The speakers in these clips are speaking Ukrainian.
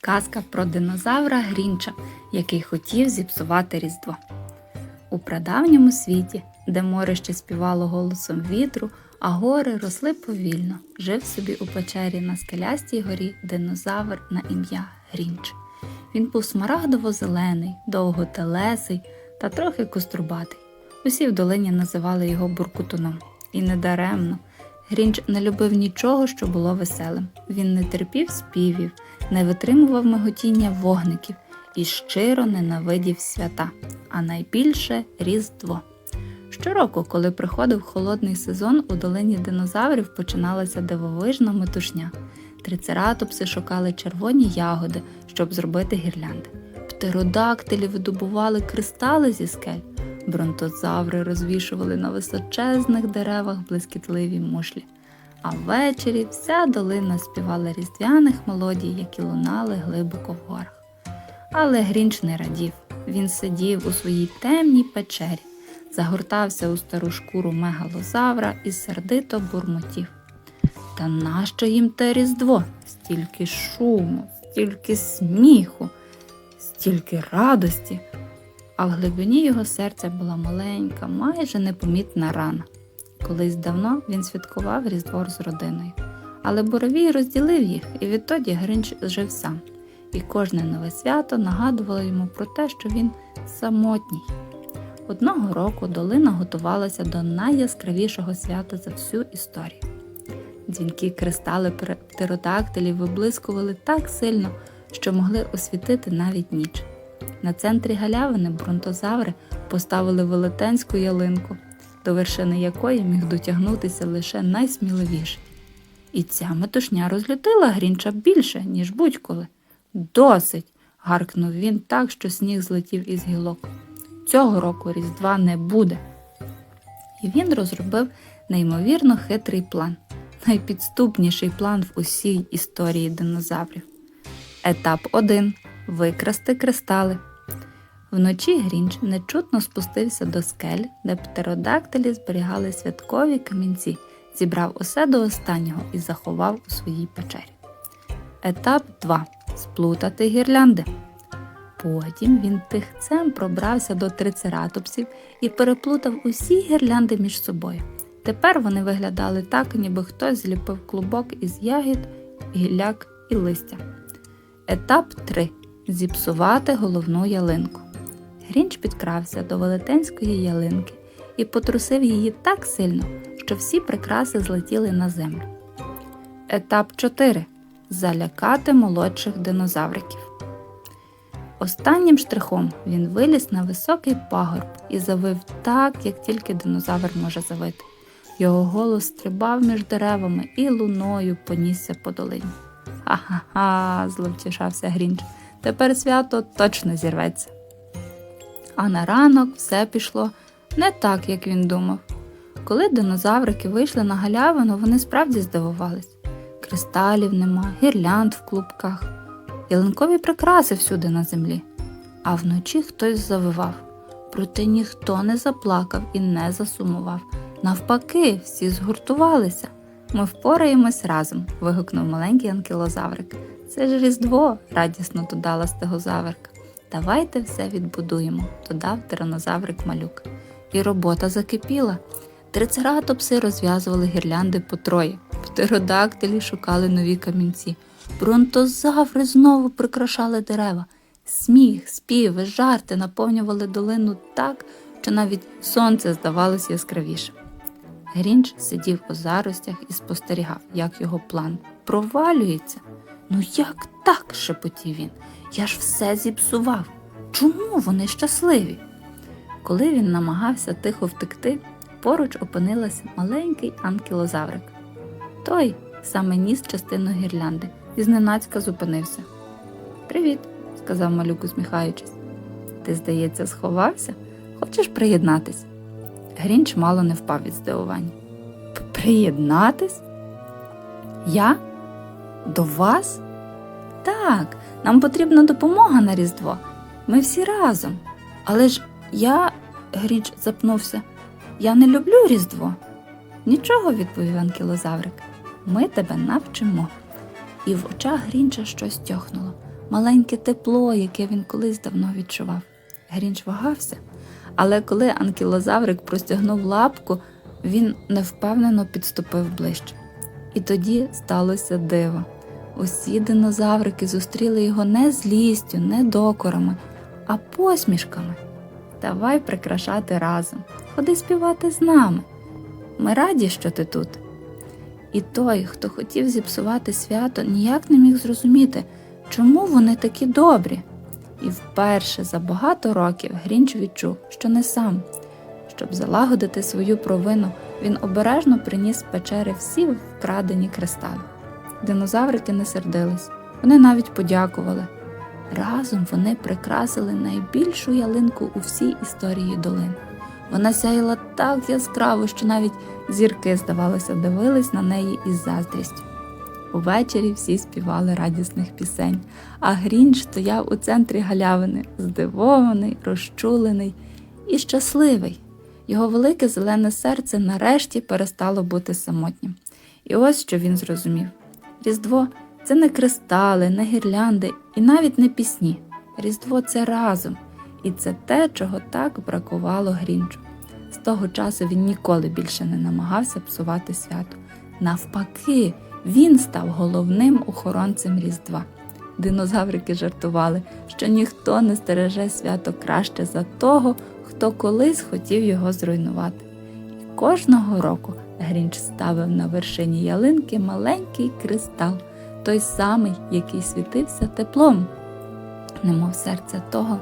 Казка про динозавра Грінча, який хотів зіпсувати Різдво. У прадавньому світі, де море ще співало голосом вітру, а гори росли повільно, жив собі у печері на скелястій горі динозавр на ім'я Грінч. Він був смарагдово-зелений, довготелесий та трохи кострубатий. Усі в долині називали його буркутуном. І недаремно. Грінч не любив нічого, що було веселим. Він не терпів співів, не витримував миготіння вогників і щиро ненавидів свята, а найбільше Різдво. Щороку, коли приходив холодний сезон, у долині динозаврів починалася дивовижна метушня. Трицератопси шукали червоні ягоди, щоб зробити гірлянди. Птеродактилі видобували кристали зі скель. Бронтозаври розвішували на височезних деревах блискітливі мушлі. А ввечері вся долина співала різдвяних мелодій, які лунали глибоко в горах. Але Грінч не радів. Він сидів у своїй темній печері, загортався у стару шкуру мегалозавра і сердито бурмотів. Та нащо їм те різдво? Стільки шуму, стільки сміху, стільки радості. А в глибині його серця була маленька, майже непомітна рана. Колись давно він святкував Різдво з родиною, але Боровій розділив їх, і відтоді Гринч жив сам. І кожне нове свято нагадувало йому про те, що він самотній. Одного року долина готувалася до найяскравішого свята за всю історію. Дзвінки кристали птеродактилів виблискували так сильно, що могли освітити навіть ніч. На центрі галявини бронтозаври поставили велетенську ялинку, до вершини якої міг дотягнутися лише найсміливіший. І ця метушня розлютила Грінча більше, ніж будь-коли. Досить. гаркнув він так, що сніг злетів із гілок. Цього року Різдва не буде. І він розробив неймовірно хитрий план, найпідступніший план в усій історії динозаврів. Етап 1. Викрасти кристали. Вночі Грінч нечутно спустився до скель, де птеродактилі зберігали святкові камінці, зібрав усе до останнього і заховав у своїй печері. Етап 2. Сплутати гірлянди. Потім він тихцем пробрався до трицератопсів і переплутав усі гірлянди між собою. Тепер вони виглядали так, ніби хтось зліпив клубок із ягід, гілляк і листя. Етап 3. Зіпсувати головну ялинку. Грінч підкрався до велетенської ялинки і потрусив її так сильно, що всі прикраси злетіли на землю. Етап 4. Залякати молодших динозавриків. Останнім штрихом він виліз на високий пагорб і завив так, як тільки динозавр може завити. Його голос стрибав між деревами і луною понісся по долині. Ха-ха-ха, зловтішався Грінч. Тепер свято точно зірветься. А на ранок все пішло не так, як він думав. Коли динозаврики вийшли на галявину, вони справді здивувались. Кристалів нема, гірлянд в клубках, ялинкові прикраси всюди на землі. А вночі хтось завивав. Проте ніхто не заплакав і не засумував. Навпаки, всі згуртувалися. Ми впораємось разом. вигукнув маленький анкілозаврик. Це ж Різдво, радісно додала стегозаврика. Давайте все відбудуємо, додав тиранозаврик малюк. І робота закипіла. Трицератопси розв'язували гірлянди по троє, птеродактилі шукали нові камінці, бронтозаври знову прикрашали дерева. Сміх, співи, жарти наповнювали долину так, що навіть сонце здавалось яскравішим. Грінч сидів у заростях і спостерігав, як його план провалюється. Ну як так? шепотів він. Я ж все зіпсував. Чому вони щасливі? Коли він намагався тихо втекти, поруч опинилася маленький анкілозаврик. Той саме ніс частину гірлянди і зненацька зупинився. Привіт, сказав малюк, усміхаючись. Ти, здається, сховався? Хочеш приєднатись? Грінч мало не впав від здивування. Приєднатись? Я? До вас? Так, нам потрібна допомога на Різдво. Ми всі разом. Але ж я, Грінч запнувся, я не люблю Різдво. Нічого, відповів анкілозаврик. Ми тебе навчимо. І в очах Грінча щось тьохнуло. маленьке тепло, яке він колись давно відчував. Грінч вагався, але коли анкілозаврик простягнув лапку, він невпевнено підступив ближче. І тоді сталося диво. Усі динозаврики зустріли його не злістю, не докорами, а посмішками. Давай прикрашати разом, ходи співати з нами. Ми раді, що ти тут. І той, хто хотів зіпсувати свято, ніяк не міг зрозуміти, чому вони такі добрі. І вперше за багато років Грінч відчув, що не сам. Щоб залагодити свою провину, він обережно приніс з печери всі вкрадені кристали. Динозаврики не сердились, вони навіть подякували. Разом вони прикрасили найбільшу ялинку у всій історії долин. Вона сяяла так яскраво, що навіть зірки, здавалося, дивились на неї із заздрістю. Увечері всі співали радісних пісень, а Грінч стояв у центрі галявини, здивований, розчулений і щасливий. Його велике зелене серце нарешті перестало бути самотнім. І ось що він зрозумів: Різдво це не кристали, не гірлянди і навіть не пісні. Різдво це разом, і це те, чого так бракувало Грінчу. З того часу він ніколи більше не намагався псувати свято. Навпаки, він став головним охоронцем Різдва. Динозаврики жартували, що ніхто не стереже свято краще за того, хто колись хотів його зруйнувати. І кожного року Грінч ставив на вершині ялинки маленький кристал, той самий, який світився теплом, немов серце того,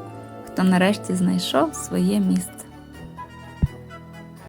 хто нарешті знайшов своє місце.